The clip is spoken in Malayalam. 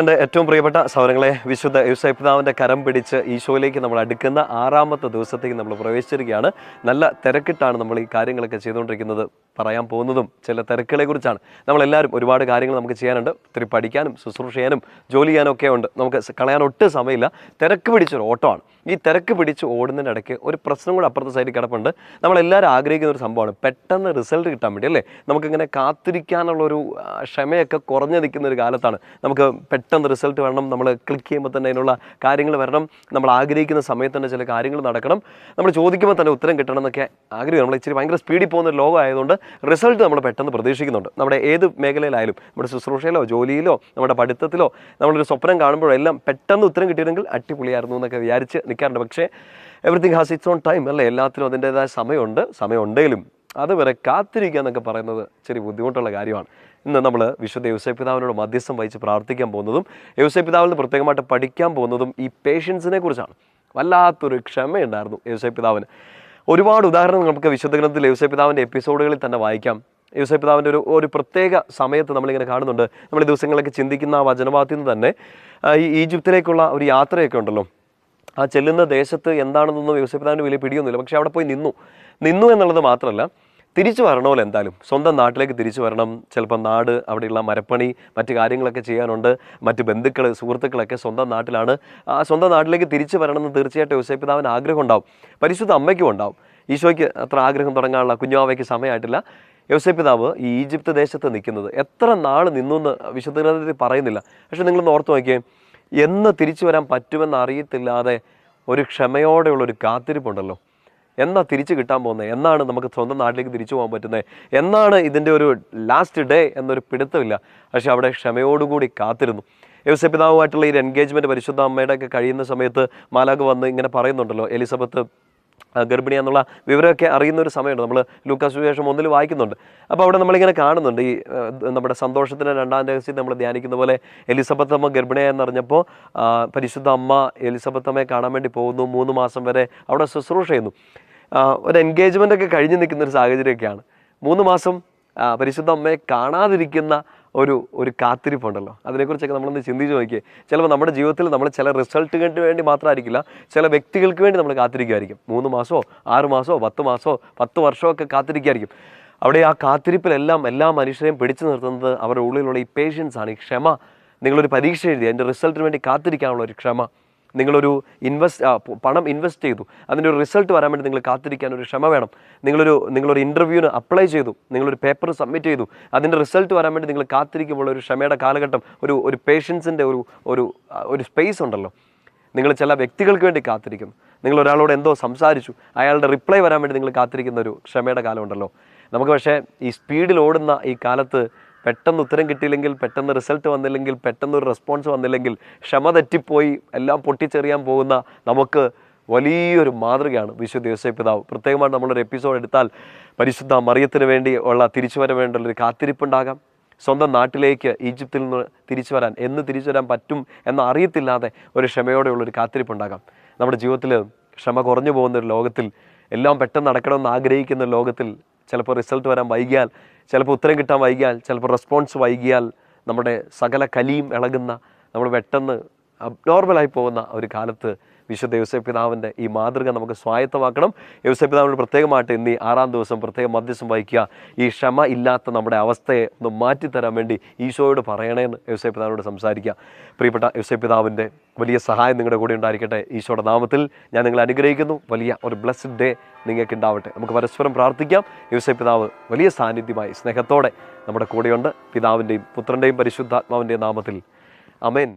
എന്റെ ഏറ്റവും പ്രിയപ്പെട്ട സൗരങ്ങളെ വിശുദ്ധ യുസൈപിതാവിന്റെ കരം പിടിച്ച് ഈശോയിലേക്ക് നമ്മൾ അടുക്കുന്ന ആറാമത്തെ ദിവസത്തേക്ക് നമ്മൾ പ്രവേശിച്ചിരിക്കുകയാണ്. നല്ല തിരക്കിട്ടാണ് നമ്മൾ ഈ കാര്യങ്ങളൊക്കെ ചെയ്തുകൊണ്ടിരിക്കുന്നത്. പറയാൻ പോകുന്നതും ചില തിരക്കുകളെ കുറിച്ചാണ് നമ്മളെല്ലാവരും ഒരുപാട് കാര്യങ്ങൾ നമുക്ക് ചെയ്യാനുണ്ട്. ഒത്തിരി പഠിക്കാനും ശുശ്രൂഷ ചെയ്യാനും ജോലി ചെയ്യാനും ഒക്കെ ഉണ്ട്. നമുക്ക് കളയാൻ ഒട്ടും സമയമില്ല. തിരക്ക് പിടിച്ചൊരു ഓട്ടമാണ്. ഈ തിരക്ക് പിടിച്ച് ഓടുന്നതിന്റെ ഇടയ്ക്ക് ഒരു പ്രശ്നം കൂടെ അപ്പുറത്തെ സൈഡിൽ കിടപ്പുണ്ട്. നമ്മളെല്ലാവരും ആഗ്രഹിക്കുന്ന ഒരു സംഭവമാണ്. പെട്ടെന്ന് റിസൾട്ട് കിട്ടാൻ വേണ്ടി അല്ലേ? നമുക്കിങ്ങനെ കാത്തിരിക്കാനുള്ളൊരു ക്ഷമയൊക്കെ കുറഞ്ഞു നിൽക്കുന്ന ഒരു കാലത്താണ്. നമുക്ക് പെട്ടെന്ന് റിസൾട്ട് വരണം. നമ്മൾ ക്ലിക്ക് ചെയ്യുമ്പോൾ തന്നെ അതിനുള്ള കാര്യങ്ങൾ വരണം. നമ്മൾ ആഗ്രഹിക്കുന്ന സമയത്ത് തന്നെ ചില കാര്യങ്ങൾ നടക്കണം. നമ്മൾ ചോദിക്കുമ്പോൾ തന്നെ ഉത്തരം കിട്ടണം എന്നൊക്കെ ആഗ്രഹം നമ്മൾ ഇച്ചിരി ഭയങ്കര സ്പീഡിൽ പോകുന്ന ഒരു ലോകം ആയതുകൊണ്ട് റിസൾട്ട് നമ്മൾ പെട്ടെന്ന് പ്രതീക്ഷിക്കുന്നുണ്ട്. നമ്മുടെ ഏത് മേഖലയിലായാലും നമ്മുടെ ശുശ്രൂഷയിലോ ജോലിയിലോ നമ്മുടെ പഠിത്തത്തിലോ നമ്മളൊരു സ്വപ്നം കാണുമ്പോഴോ എല്ലാം പെട്ടെന്ന് ഉത്തരം കിട്ടിയിരുന്നെങ്കിൽ അടിപൊളിയായിരുന്നു എന്നൊക്കെ വിചാരിച്ച് നിൽക്കാറുണ്ട്. പക്ഷേ everything has its on time അല്ലേ? എല്ലാത്തിനും അതിന്റെതായ സമയമുണ്ട്. സമയമുണ്ടെങ്കിലും അതുവരെ കാത്തിരിക്കുക എന്നൊക്കെ പറയുന്നത് ഇച്ചിരി ബുദ്ധിമുട്ടുള്ള കാര്യമാണ്. ഇന്ന് നമ്മൾ വിശുദ്ധ യൗസപിതാവിനോട് മധ്യസ്ഥം വഹിച്ച് പ്രാർത്ഥിക്കാൻ പോകുന്നതും യൗസപിതാവിൽ നിന്ന് പ്രത്യേകമായിട്ട് പഠിക്കാൻ പോകുന്നതും ഈ പേഷ്യൻസിനെ കുറിച്ചാണ്. വല്ലാത്തൊരു ക്ഷമയുണ്ടായിരുന്നു യൗസപിതാവിന് ഒരുപാട് ഉദാഹരണങ്ങൾ നമുക്ക് വിശുദ്ധ ഗ്രന്ഥത്തിൽ യൗസപിതാവിന്റെ എപ്പിസോഡുകളിൽ തന്നെ വായിക്കാം. യൗസപിതാവിന്റെ ഒരു ഒരു പ്രത്യേക സമയത്ത് നമ്മളിങ്ങനെ കാണുന്നുണ്ട്. നമ്മൾ ദിവസങ്ങളൊക്കെ ചിന്തിക്കുന്ന ആ വചനഭാഗത്തിൽ നിന്ന് തന്നെ ഈ ഈജിപ്തിലേക്കുള്ള ഒരു യാത്രയൊക്കെ ഉണ്ടല്ലോ. ആ ചെല്ലുന്ന ദേശത്ത് എന്താണെന്നൊന്നും യോസഫിതാവിന് വലിയ പിടിയൊന്നുമില്ല. പക്ഷേ അവിടെ പോയി നിന്നു. നിന്നു എന്നുള്ളത് മാത്രമല്ല തിരിച്ചു വരണമല്ലോ എന്തായാലും. സ്വന്തം നാട്ടിലേക്ക് തിരിച്ചു വരണം. ചിലപ്പോൾ നാട് അവിടെയുള്ള മരപ്പണി മറ്റു കാര്യങ്ങളൊക്കെ ചെയ്യാനുണ്ട്. മറ്റ് ബന്ധുക്കൾ സുഹൃത്തുക്കളൊക്കെ സ്വന്തം നാട്ടിലാണ്. ആ സ്വന്തം നാട്ടിലേക്ക് തിരിച്ചു വരണമെന്ന് തീർച്ചയായിട്ടും യോസേപ്പിതാവിന് ആഗ്രഹം ഉണ്ടാവും. പരിശുദ്ധ അമ്മയ്ക്കും ഉണ്ടാവും. ഈശോയ്ക്ക് അത്ര ആഗ്രഹം തുടങ്ങാനുള്ള കുഞ്ഞാവയ്ക്ക് സമയമായിട്ടില്ല. യോസേപ്പിതാവ് ഈ ഈജിപ്ത് ദേശത്ത് നിൽക്കുന്നത്. എത്ര നാൾ നിന്നു എന്ന് വിശുദ്ധ പറയുന്നില്ല. പക്ഷെ നിങ്ങളൊന്ന് ഓർത്ത് നോക്കിയേ. എന്ന് തിരിച്ചു വരാൻ പറ്റുമെന്ന് അറിയത്തില്ലാതെ ഒരു ക്ഷമയോടെയുള്ള ഒരു കാത്തിരിപ്പുണ്ടല്ലോ. എന്നാ തിരിച്ചു കിട്ടാൻ പോകുന്നത് എന്നാണ് നമുക്ക് സ്വന്തം നാട്ടിലേക്ക് തിരിച്ചു പോകാൻ പറ്റുന്നത് എന്നാണ് ഇതിന്റെ ഒരു ലാസ്റ്റ് ഡേ എന്നൊരു പിടുത്തമില്ല. പക്ഷേ അവിടെ ക്ഷമയോടുകൂടി കാത്തിരുന്നു. യോസപിതാവുമായിട്ടുള്ള ഈ എൻഗേജ്മെന്റ് പരിശുദ്ധ അമ്മയുടെ ഒക്കെ കഴിയുന്ന സമയത്ത് മാലാഗ് വന്ന് ഇങ്ങനെ പറയുന്നുണ്ടല്ലോ എലിസബത്ത് ഗർഭിണി എന്നുള്ള വിവരമൊക്കെ അറിയുന്ന ഒരു സമയമുണ്ട്. നമ്മൾ ലൂക്കാസ് സുവിശേഷം ഒന്നിൽ വായിക്കുന്നുണ്ട്. അപ്പോൾ അവിടെ നമ്മളിങ്ങനെ കാണുന്നുണ്ട്. ഈ നമ്മുടെ സന്തോഷത്തിന്റെ രണ്ടാം രഹസ്യം നമ്മൾ ധ്യാനിക്കുന്ന പോലെ എലിസബത്ത് അമ്മ ഗർഭിണിയായെന്ന് അറിഞ്ഞപ്പോൾ പരിശുദ്ധ അമ്മ എലിസബത്ത് അമ്മയെ കാണാൻ വേണ്ടി പോകുന്നു. മൂന്ന് മാസം വരെ അവിടെ ശുശ്രൂഷ ചെയ്യുന്നു. ഒരു എൻഗേജ്മെന്റ് ഒക്കെ കഴിഞ്ഞ് നിൽക്കുന്ന ഒരു സാഹചര്യമൊക്കെയാണ്. മൂന്ന് മാസം പരിശുദ്ധ അമ്മയെ കാണാതിരിക്കുന്ന ഒരു ഒരു കാത്തിരിപ്പുണ്ടല്ലോ. അതിനെക്കുറിച്ചൊക്കെ നമ്മളൊന്ന് ചിന്തിച്ച് നോക്കിയേ. ചിലപ്പോൾ നമ്മുടെ ജീവിതത്തിൽ നമ്മൾ ചില റിസൾട്ടുകൾക്ക് വേണ്ടി മാത്രമായിരിക്കില്ല ചില വ്യക്തികൾക്ക് വേണ്ടി നമ്മൾ കാത്തിരിക്കുമായിരിക്കും. മൂന്ന് മാസമോ ആറ് മാസമോ പത്ത് മാസമോ പത്ത് വർഷമോ ഒക്കെ കാത്തിരിക്കുമായിരിക്കും. അവിടെ ആ കാത്തിരിപ്പിലെല്ലാം എല്ലാ മനുഷ്യരെയും പിടിച്ചു നിർത്തുന്നത് അവരുടെ ഉള്ളിലുള്ള ഈ പേഷ്യൻസാണ് ഈ ക്ഷമ. നിങ്ങളൊരു പരീക്ഷ എഴുതി അതിന്റെ റിസൾട്ടിന് വേണ്ടി കാത്തിരിക്കാനുള്ള ഒരു ക്ഷമ. നിങ്ങളൊരു ഇൻവെസ്റ്റ് പണം ഇൻവെസ്റ്റ് ചെയ്തു. അതിന്റെ ഒരു റിസൾട്ട് വരാൻ വേണ്ടി നിങ്ങൾ കാത്തിരിക്കാൻ ഒരു ക്ഷമ വേണം. നിങ്ങളൊരു നിങ്ങളൊരു ഇന്റർവ്യൂവിന് അപ്ലൈ ചെയ്തു. നിങ്ങളൊരു പേപ്പർ സബ്മിറ്റ് ചെയ്തു. അതിന്റെ റിസൾട്ട് വരാൻ വേണ്ടി നിങ്ങൾ കാത്തിരിക്കുമ്പോൾ ഒരു ക്ഷമയുടെ കാലഘട്ടം ഒരു ഒരു പേഷ്യൻസിന്റെ ഒരു ഒരു ഒരു സ്പേസ് ഉണ്ടല്ലോ. നിങ്ങൾ ചില വ്യക്തികൾക്ക് വേണ്ടി കാത്തിരിക്കുന്നു നിങ്ങൾ ഒരാളോട് എന്തോ സംസാരിച്ചു. അയാളുടെ റിപ്ലൈ വരാൻ വേണ്ടി നിങ്ങൾ കാത്തിരിക്കുന്ന ഒരു ക്ഷമയുടെ കാലമുണ്ടല്ലോ നമുക്ക് പക്ഷേ ഈ സ്പീഡിൽ ഓടുന്ന ഈ കാലത്ത് പെട്ടെന്ന് ഉത്തരം കിട്ടിയില്ലെങ്കിൽ പെട്ടെന്ന് റിസൾട്ട് വന്നില്ലെങ്കിൽ പെട്ടെന്ന് ഒരു റെസ്പോൺസ് വന്നില്ലെങ്കിൽ ക്ഷമ തെറ്റിപ്പോയി എല്ലാം പൊട്ടിച്ചെറിയാൻ പോകുന്ന നമുക്ക് വലിയൊരു മാതൃകയാണ് വിശുദ്ധ യോസേപ്പ് പിതാവ്. പ്രത്യേകമായിട്ട് നമ്മളൊരു എപ്പിസോഡ് എടുത്താൽ പരിശുദ്ധ മറിയത്തിന് വേണ്ടി ഉള്ള തിരിച്ചു വരാൻ വേണ്ടിയുള്ള ഒരു കാത്തിരിപ്പുണ്ടാകാം. സ്വന്തം നാട്ടിലേക്ക് ഈജിപ്തിൽ നിന്ന് തിരിച്ചു വരാൻ എന്ന് തിരിച്ചു വരാൻ പറ്റും എന്ന് അറിയത്തില്ലാതെ ഒരു ക്ഷമയോടെയുള്ളൊരു കാത്തിരിപ്പുണ്ടാകാം. നമ്മുടെ ജീവിതത്തിൽ ക്ഷമ കുറഞ്ഞു പോകുന്ന ഒരു ലോകത്തിൽ എല്ലാം പെട്ടെന്ന് നടക്കണമെന്ന് ആഗ്രഹിക്കുന്ന ലോകത്തിൽ ചിലപ്പോൾ റിസൾട്ട് വരാൻ വൈകിയാൽ ചിലപ്പോൾ ഉത്തരം കിട്ടാൻ വൈകിയാൽ ചിലപ്പോൾ റെസ്പോൺസ് വൈകിയാൽ നമ്മുടെ സകല കലിയും ഇളകുന്ന നമ്മൾ പെട്ടെന്ന് അബ്നോർമലായി പോകുന്ന ഒരു കാലത്ത് വിശുദ്ധ യോസഫ് പിതാവിന്റെ ഈ മാതൃക നമുക്ക് സ്വായത്തമാക്കണം. യോസഫ് പിതാവിന് പ്രത്യേകമായിട്ട് ഇന്ന് ആറാം ദിവസം പ്രത്യേകം മധ്യസ്ഥം വഹിക്കുക. ഈ ക്ഷമ ഇല്ലാത്ത നമ്മുടെ അവസ്ഥയെ ഒന്ന് മാറ്റിത്തരാൻ വേണ്ടി ഈശോയോട് പറയണേന്ന് യോസഫ് പിതാവിനോട് സംസാരിക്കുക. പ്രിയപ്പെട്ട യോസഫ് പിതാവിന്റെ വലിയ സഹായം നിങ്ങളുടെ കൂടെ ഉണ്ടായിരിക്കട്ടെ. ഈശോയുടെ നാമത്തിൽ ഞാൻ നിങ്ങളെ അനുഗ്രഹിക്കുന്നു. വലിയ ഒരു ബ്ലസ്ഡ് ഡേ നിങ്ങൾക്ക് ഉണ്ടാവട്ടെ. നമുക്ക് പരസ്പരം പ്രാർത്ഥിക്കാം. യോസഫ് പിതാവ് വലിയ സാന്നിധ്യമായി സ്നേഹത്തോടെ നമ്മുടെ കൂടെയുണ്ട്. പിതാവിന്റെയും പുത്രന്റെയും പരിശുദ്ധാത്മാവിന്റെയും നാമത്തിൽ. അമേൻ